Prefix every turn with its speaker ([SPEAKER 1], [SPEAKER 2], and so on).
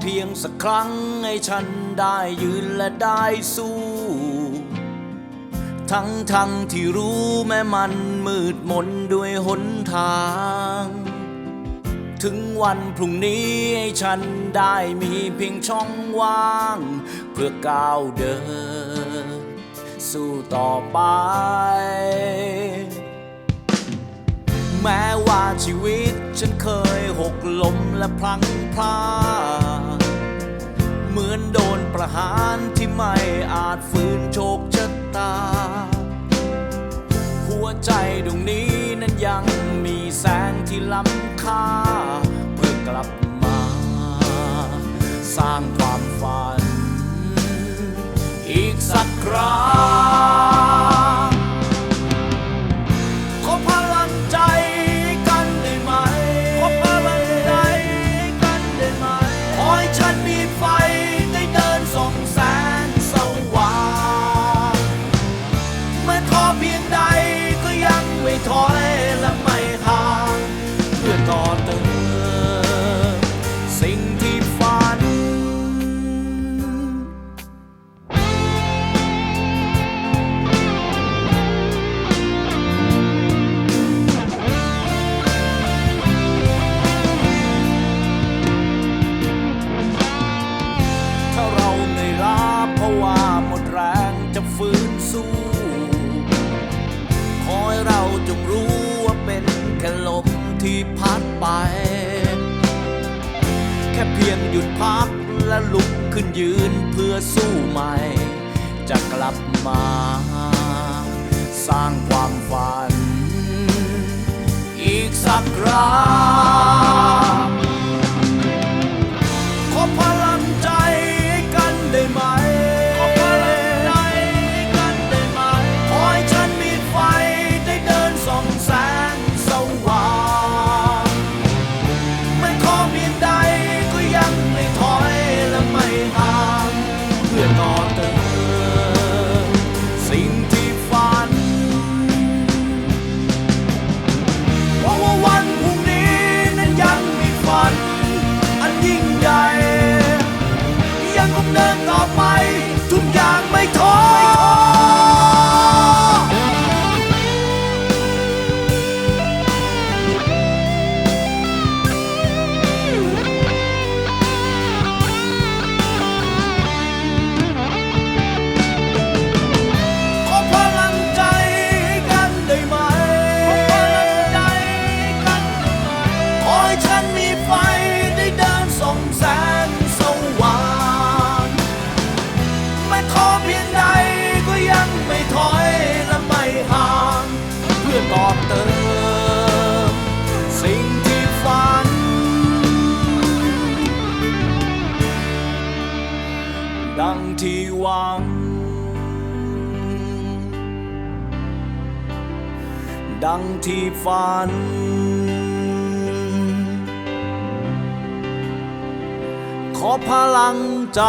[SPEAKER 1] เพียงสักครั้งให้ฉันได้ยืนและได้สู้ ทั้งทั้งที่รู้แม้มันมืดมนด้วยหนทาง ถึงวันพรุ่งนี้ให้ฉันได้มีเพียงช่องว่าง เพื่อก้าวเดิน สู้ต่อไป แม้ว่าชีวิตฉันเคยหกล้มและพลังพลาด ประหารที่ไม่อาจฝืนโชคชะตา หัวใจดวงนี้นั้นยังมีแสงที่ล้ำค่า เพื่อกลับมา สร้างความฝัน อีกสักครั้ง ที่พัดไป แค่เพียงหยุดพักและลุกขึ้นยืนเพื่อสู้ใหม่ จะกลับมา สร้างความฝัน อีกสักครั้ง ต่อไป ดังที่หวัง ดังที่ฝัน ขอพลังใจ